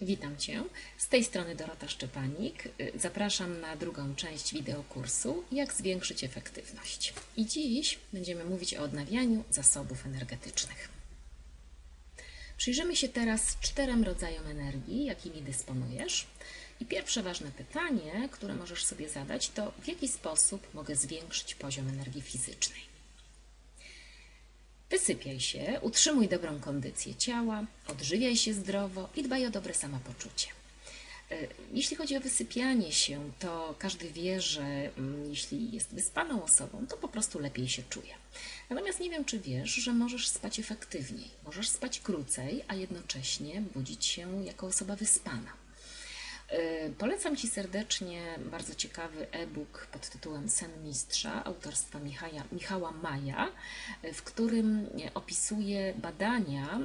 Witam Cię. Z tej strony Dorota Szczepanik. Zapraszam na drugą część wideokursu Jak zwiększyć efektywność. I dziś będziemy mówić o odnawianiu zasobów energetycznych. Przyjrzymy się teraz czterem rodzajom energii, jakimi dysponujesz. I pierwsze ważne pytanie, które możesz sobie zadać, to w jaki sposób mogę zwiększyć poziom energii fizycznej. Wysypiaj się, utrzymuj dobrą kondycję ciała, odżywiaj się zdrowo i dbaj o dobre samopoczucie. E, jeśli chodzi o wysypianie się, to każdy wie, że mm, jeśli jest wyspaną osobą, to po prostu lepiej się czuje. Natomiast nie wiem, czy wiesz, że możesz spać efektywniej, możesz spać krócej, a jednocześnie budzić się jako osoba wyspana. Y, polecam Ci serdecznie bardzo ciekawy e-book pod tytułem Sen Mistrza autorstwa Michała, Michała Maja, y, w którym opisuje badania,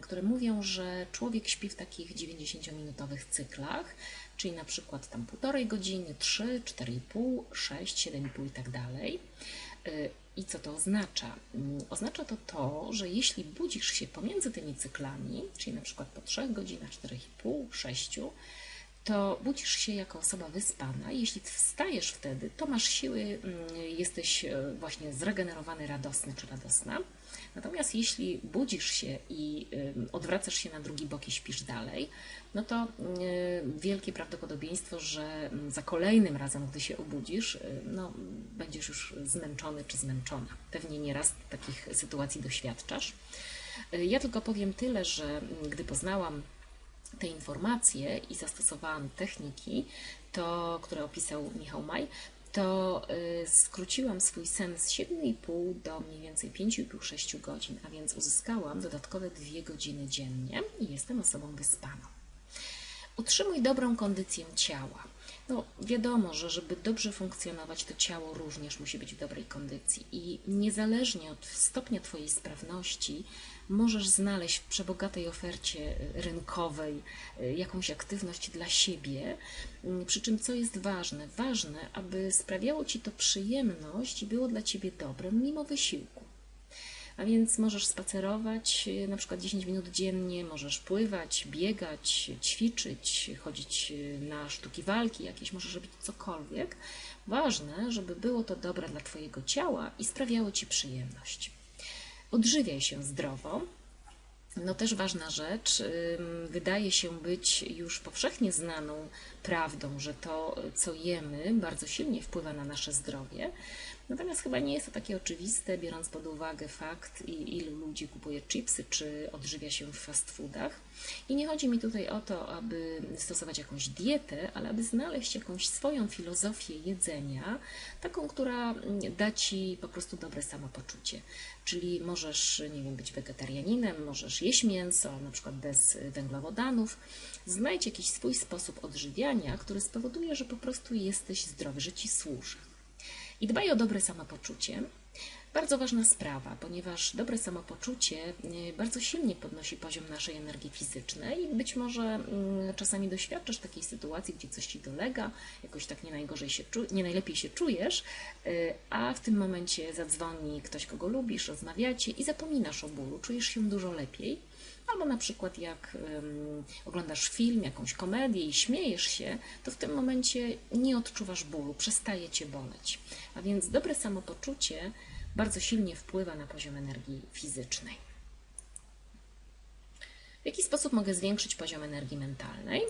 które mówią, że człowiek śpi w takich 90-minutowych cyklach, czyli na przykład tam półtorej godziny, 3, 4,5, 6, 7,5 i tak dalej. I co to oznacza? Oznacza to to, że jeśli budzisz się pomiędzy tymi cyklami, czyli na przykład po 3 godzinach, 4,5, 6, to budzisz się jako osoba wyspana. Jeśli wstajesz wtedy, to masz siły, mm, jesteś e, właśnie zregenerowany, radosny czy radosna. Natomiast jeśli budzisz się i odwracasz się na drugi bok i śpisz dalej, no to wielkie prawdopodobieństwo, że mm, za kolejnym razem, gdy się obudzisz, y, no, będziesz już zmęczony czy zmęczona. Pewnie nieraz takich sytuacji doświadczasz. Ja tylko powiem tyle, że mm, gdy poznałam te informacje i zastosowałam techniki, to, które opisał Michał Maj, to y, skróciłam swój sen z 7,5 do mniej więcej 5,5-6 godzin, a więc uzyskałam dodatkowe 2 godziny dziennie i jestem osobą wyspaną. Utrzymuj dobrą kondycję ciała. No, wiadomo, że żeby dobrze funkcjonować, to ciało również musi być w dobrej kondycji i niezależnie od stopnia Twojej sprawności, możesz znaleźć w przebogatej ofercie rynkowej y, jakąś aktywność dla siebie. Mm, przy czym, co jest ważne? Ważne, aby sprawiało Ci to przyjemność i było dla Ciebie dobre, mimo wysiłku. A więc możesz spacerować na przykład 10 minut dziennie, możesz pływać, biegać, ćwiczyć, chodzić na sztuki walki jakieś, możesz robić cokolwiek. Ważne, żeby było to dobre dla Twojego ciała i sprawiało Ci przyjemność. Odżywiaj się zdrowo. No też ważna rzecz, wydaje się być już powszechnie znaną prawdą, że to, co jemy, bardzo silnie wpływa na nasze zdrowie. Natomiast chyba nie jest to takie oczywiste, biorąc pod uwagę fakt, ilu ludzi kupuje chipsy czy odżywia się w fast foodach. I nie chodzi mi tutaj o to, aby stosować jakąś dietę, ale aby znaleźć jakąś swoją filozofię jedzenia, taką, która da Ci po prostu dobre samopoczucie. Czyli możesz, nie wiem, być wegetarianinem, możesz jeść mięso, na przykład bez węglowodanów. Znajdź jakiś swój sposób odżywiania, który spowoduje, że po prostu jesteś zdrowy, że Ci służy. I dbaj o dobre samopoczucie. Bardzo ważna sprawa, ponieważ dobre samopoczucie y, bardzo silnie podnosi poziom naszej energii fizycznej i być może mm, czasami doświadczasz takiej sytuacji, gdzie coś ci dolega, jakoś tak nie, najgorzej się, nie najlepiej się czujesz, y, a w tym momencie zadzwoni ktoś, kogo lubisz, rozmawiacie i zapominasz o bólu, czujesz się dużo lepiej. Albo na przykład jak um, oglądasz film, jakąś komedię i śmiejesz się, to w tym momencie nie odczuwasz bólu, przestaje cię boleć. A więc dobre samopoczucie bardzo silnie wpływa na poziom energii fizycznej. W jaki sposób mogę zwiększyć poziom energii mentalnej?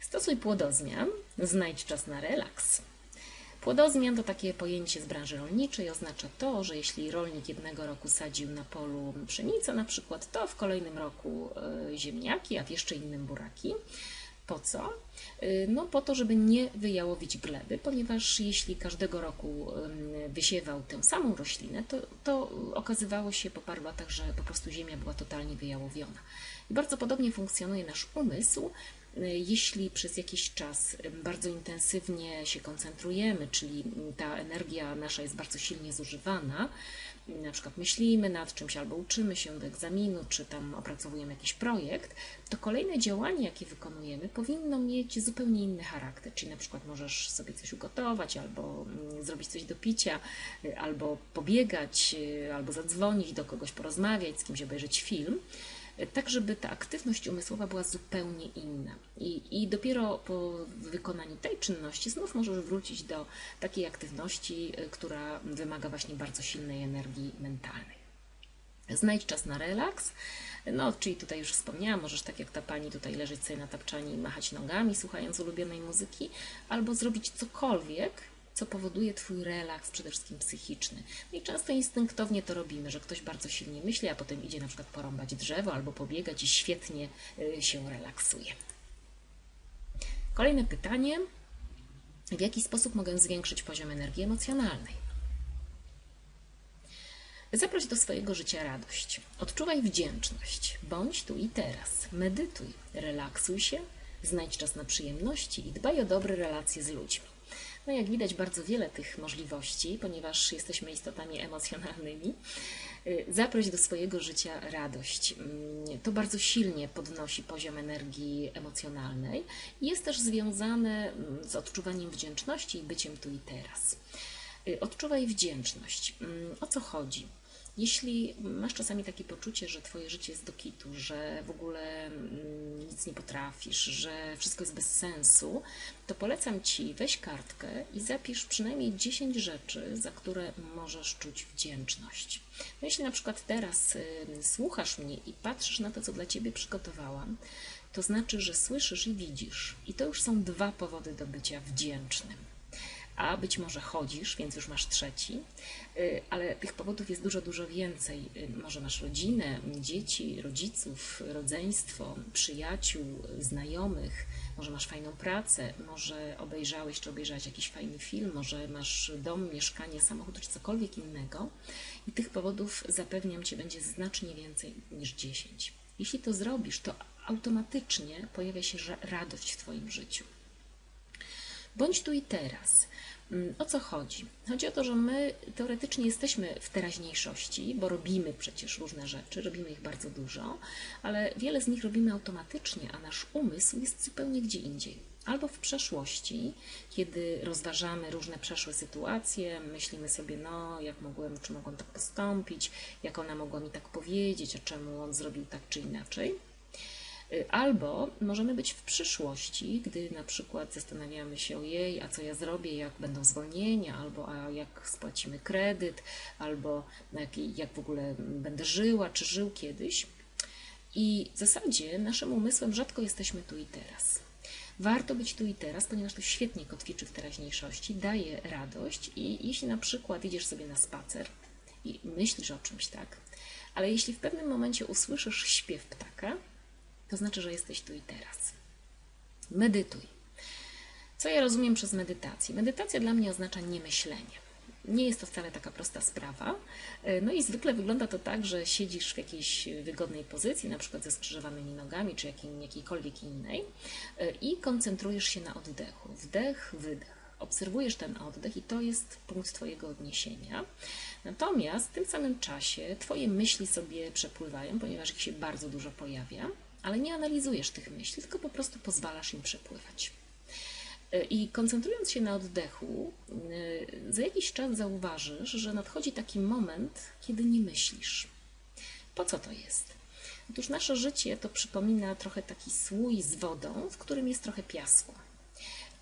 Stosuj płodozmian, znajdź czas na relaks. Płodozmian to takie pojęcie z branży rolniczej. Oznacza to, że jeśli rolnik jednego roku sadził na polu pszenicę na przykład, to w kolejnym roku e, ziemniaki, a w jeszcze innym buraki. Po co? Y, no po to, żeby nie wyjałowić gleby, ponieważ jeśli każdego roku wysiewał tę samą roślinę, to, to okazywało się po paru latach, że po prostu ziemia była totalnie wyjałowiona. I bardzo podobnie funkcjonuje nasz umysł. Y, jeśli przez jakiś czas bardzo intensywnie się koncentrujemy, czyli ta energia nasza jest bardzo silnie zużywana, na przykład myślimy nad czymś albo uczymy się do egzaminu, czy tam opracowujemy jakiś projekt, to kolejne działanie, jakie wykonujemy, powinno mieć zupełnie inny charakter. Czyli na przykład możesz sobie coś ugotować, albo mm, zrobić coś do picia, albo pobiegać, albo zadzwonić do kogoś, porozmawiać, z kimś obejrzeć film. Tak żeby ta aktywność umysłowa była zupełnie inna. I, I dopiero po wykonaniu tej czynności znów możesz wrócić do takiej aktywności, y, która wymaga właśnie bardzo silnej energii mentalnej. Znajdź czas na relaks. No, czyli tutaj już wspomniałam, możesz tak jak ta pani tutaj leżeć sobie na tapczanie i machać nogami, słuchając ulubionej muzyki, albo zrobić cokolwiek, co powoduje Twój relaks, przede wszystkim psychiczny. No i często instynktownie to robimy, że ktoś bardzo silnie myśli, a potem idzie na przykład porąbać drzewo albo pobiegać i świetnie y, się relaksuje. Kolejne pytanie. W jaki sposób mogę zwiększyć poziom energii emocjonalnej? Zaproś do swojego życia radość. Odczuwaj wdzięczność. Bądź tu i teraz. Medytuj, relaksuj się, znajdź czas na przyjemności i dbaj o dobre relacje z ludźmi. No jak widać bardzo wiele tych możliwości, ponieważ jesteśmy istotami emocjonalnymi. Y, zaproś do swojego życia radość. Mm, to bardzo silnie podnosi poziom energii emocjonalnej jest też związane mm, z odczuwaniem wdzięczności i byciem tu i teraz. Y, odczuwaj wdzięczność. Mm, o co chodzi? Jeśli masz czasami takie poczucie, że Twoje życie jest do kitu, że w ogóle mm, nic nie potrafisz, że wszystko jest bez sensu, to polecam Ci weź kartkę i zapisz przynajmniej 10 rzeczy, za które możesz czuć wdzięczność. No jeśli na przykład teraz y, słuchasz mnie i patrzysz na to, co dla Ciebie przygotowałam, to znaczy, że słyszysz i widzisz. I to już są dwa powody do bycia wdzięcznym a być może chodzisz, więc już masz trzeci, y, ale tych powodów jest dużo, dużo więcej. Y, może masz rodzinę, dzieci, rodziców, rodzeństwo, przyjaciół, znajomych, może masz fajną pracę, może obejrzałeś czy obejrzałeś jakiś fajny film, może masz dom, mieszkanie, samochód czy cokolwiek innego. I tych powodów zapewniam Cię będzie znacznie więcej niż 10. Jeśli to zrobisz, to automatycznie pojawia się radość w Twoim życiu. Bądź tu i teraz. Mm, o co chodzi? Chodzi o to, że my teoretycznie jesteśmy w teraźniejszości, bo robimy przecież różne rzeczy, robimy ich bardzo dużo, ale wiele z nich robimy automatycznie, a nasz umysł jest zupełnie gdzie indziej. Albo w przeszłości, kiedy rozważamy różne przeszłe sytuacje, myślimy sobie, no, jak mogłem, czy mogłem tak postąpić, jak ona mogła mi tak powiedzieć, a czemu on zrobił tak czy inaczej albo możemy być w przyszłości, gdy na przykład zastanawiamy się jej, a co ja zrobię, jak będą zwolnienia, albo a jak spłacimy kredyt, albo jak, jak w ogóle będę żyła, czy żył kiedyś. I w zasadzie naszym umysłem rzadko jesteśmy tu i teraz. Warto być tu i teraz, ponieważ to świetnie kotwiczy w teraźniejszości, daje radość i jeśli na przykład idziesz sobie na spacer i myślisz o czymś tak, ale jeśli w pewnym momencie usłyszysz śpiew ptaka, to znaczy, że jesteś tu i teraz. Medytuj. Co ja rozumiem przez medytację? Medytacja dla mnie oznacza niemyślenie. Nie jest to wcale taka prosta sprawa. No i zwykle wygląda to tak, że siedzisz w jakiejś wygodnej pozycji, na przykład ze skrzyżowanymi nogami, czy jakiej, jakiejkolwiek innej, i koncentrujesz się na oddechu. Wdech, wydech. Obserwujesz ten oddech i to jest punkt Twojego odniesienia. Natomiast w tym samym czasie Twoje myśli sobie przepływają, ponieważ ich się bardzo dużo pojawia ale nie analizujesz tych myśli, tylko po prostu pozwalasz im przepływać. E, I koncentrując się na oddechu, e, za jakiś czas zauważysz, że nadchodzi taki moment, kiedy nie myślisz. Po co to jest? Otóż nasze życie to przypomina trochę taki słój z wodą, w którym jest trochę piasku.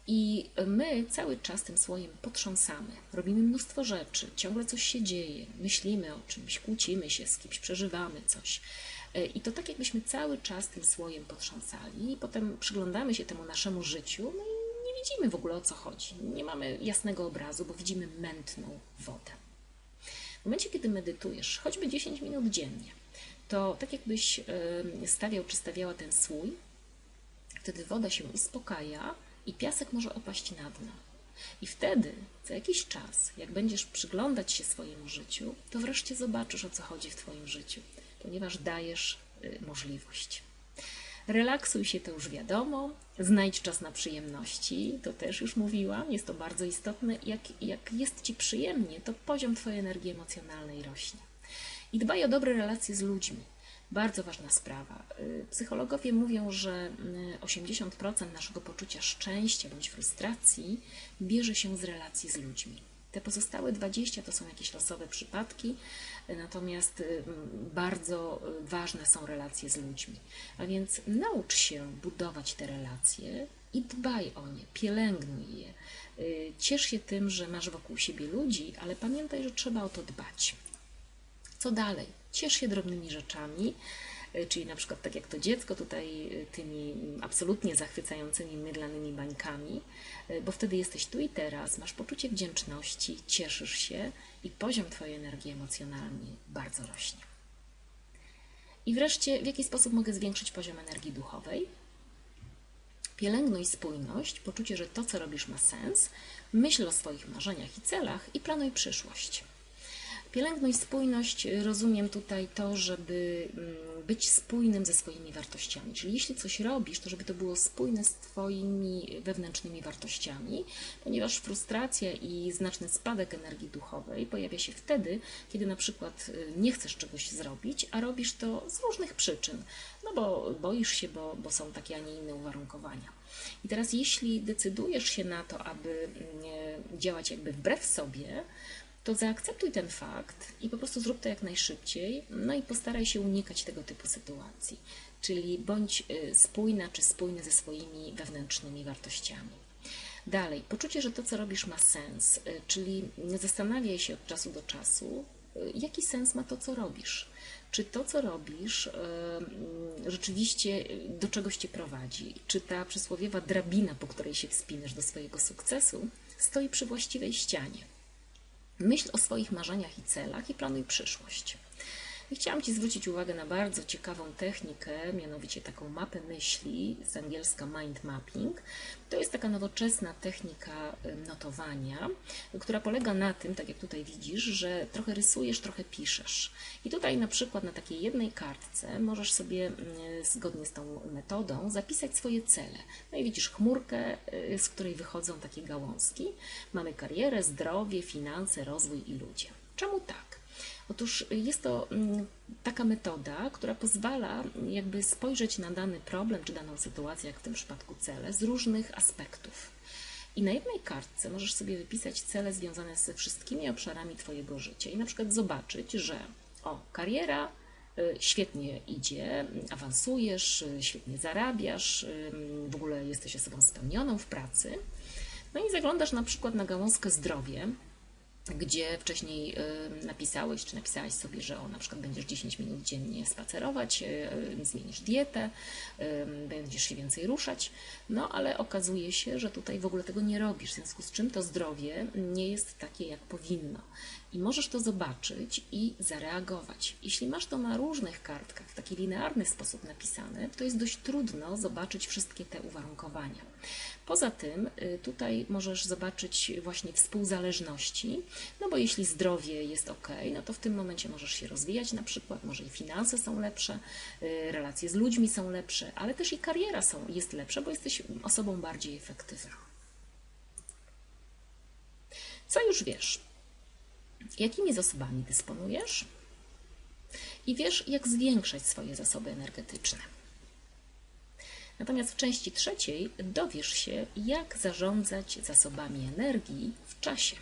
I my cały czas tym słojem potrząsamy, robimy mnóstwo rzeczy, ciągle coś się dzieje, myślimy o czymś, kłócimy się z kimś, przeżywamy coś. E, I to tak jakbyśmy cały czas tym słojem potrząsali i potem przyglądamy się temu naszemu życiu no i nie widzimy w ogóle o co chodzi. Nie mamy jasnego obrazu, bo widzimy mętną wodę. W momencie, kiedy medytujesz, choćby 10 minut dziennie, to tak jakbyś stawiał czy stawiała ten słój, wtedy woda się uspokaja i piasek może opaść na dno. I wtedy, za jakiś czas, jak będziesz przyglądać się swojemu życiu, to wreszcie zobaczysz, o co chodzi w Twoim życiu ponieważ dajesz y, możliwość. Relaksuj się, to już wiadomo. Znajdź czas na przyjemności, to też już mówiłam, jest to bardzo istotne. Jak, jak jest Ci przyjemnie, to poziom Twojej energii emocjonalnej rośnie. I dbaj o dobre relacje z ludźmi. Bardzo ważna sprawa. Y, psychologowie mówią, że 80% y, naszego poczucia szczęścia bądź frustracji bierze się z relacji z ludźmi. Te pozostałe 20 to są jakieś losowe przypadki, natomiast y, bardzo ważne są relacje z ludźmi. A więc naucz się budować te relacje i dbaj o nie, pielęgnuj je. Ciesz się tym, że masz wokół siebie ludzi, ale pamiętaj, że trzeba o to dbać. Co dalej? Ciesz się drobnymi rzeczami, y, czyli na przykład tak jak to dziecko tutaj tymi absolutnie zachwycającymi mydlanymi bańkami, bo wtedy jesteś tu i teraz, masz poczucie wdzięczności, cieszysz się i poziom Twojej energii emocjonalnej bardzo rośnie. I wreszcie, w jaki sposób mogę zwiększyć poziom energii duchowej? Pielęgnuj spójność, poczucie, że to, co robisz, ma sens, myśl o swoich marzeniach i celach i planuj przyszłość. Pielęgnuj spójność, rozumiem tutaj to, żeby mm, być spójnym ze swoimi wartościami. Czyli jeśli coś robisz, to żeby to było spójne z Twoimi wewnętrznymi wartościami, ponieważ frustracja i znaczny spadek energii duchowej pojawia się wtedy, kiedy na przykład y, nie chcesz czegoś zrobić, a robisz to z różnych przyczyn. No bo boisz się, bo, bo są takie, a nie inne uwarunkowania. I teraz, jeśli decydujesz się na to, aby mm, działać jakby wbrew sobie, to zaakceptuj ten fakt i po prostu zrób to jak najszybciej, no i postaraj się unikać tego typu sytuacji. Czyli bądź y, spójna czy spójny ze swoimi wewnętrznymi wartościami. Dalej, poczucie, że to, co robisz, ma sens, y, czyli zastanawiaj się od czasu do czasu, y, jaki sens ma to, co robisz. Czy to, co robisz, rzeczywiście do czegoś cię prowadzi? Czy ta przysłowiowa drabina, po której się wspinasz do swojego sukcesu, stoi przy właściwej ścianie? Myśl o swoich marzeniach i celach i planuj przyszłość. I chciałam Ci zwrócić uwagę na bardzo ciekawą technikę, mianowicie taką mapę myśli, z angielska mind mapping. To jest taka nowoczesna technika notowania, która polega na tym, tak jak tutaj widzisz, że trochę rysujesz, trochę piszesz. I tutaj na przykład na takiej jednej kartce możesz sobie zgodnie z tą metodą zapisać swoje cele. No i widzisz chmurkę, y, z której wychodzą takie gałązki. Mamy karierę, zdrowie, finanse, rozwój i ludzie. Czemu tak? Otóż jest to mm, taka metoda, która pozwala jakby spojrzeć na dany problem czy daną sytuację, jak w tym przypadku cele, z różnych aspektów. I na jednej kartce możesz sobie wypisać cele związane ze wszystkimi obszarami Twojego życia i na przykład zobaczyć, że o, kariera y, świetnie idzie, awansujesz, y, świetnie zarabiasz, y, w ogóle jesteś osobą spełnioną w pracy. No i zaglądasz na przykład na gałązkę zdrowie, gdzie wcześniej y, napisałeś, czy napisałaś sobie, że o, na przykład będziesz 10 minut dziennie spacerować, y, zmienisz dietę, y, będziesz się więcej ruszać, no ale okazuje się, że tutaj w ogóle tego nie robisz, w związku z czym to zdrowie nie jest takie, jak powinno. I możesz to zobaczyć i zareagować. Jeśli masz to na różnych kartkach w taki linearny sposób napisane, to jest dość trudno zobaczyć wszystkie te uwarunkowania. Poza tym y, tutaj możesz zobaczyć właśnie współzależności, no bo jeśli zdrowie jest ok, no to w tym momencie możesz się rozwijać na przykład, może i finanse są lepsze, y, relacje z ludźmi są lepsze, ale też i kariera są, jest lepsza, bo jesteś osobą bardziej efektywną. Co już wiesz? Jakimi zasobami dysponujesz? I wiesz, jak zwiększać swoje zasoby energetyczne. Natomiast w części trzeciej dowiesz się, jak zarządzać zasobami energii w czasie.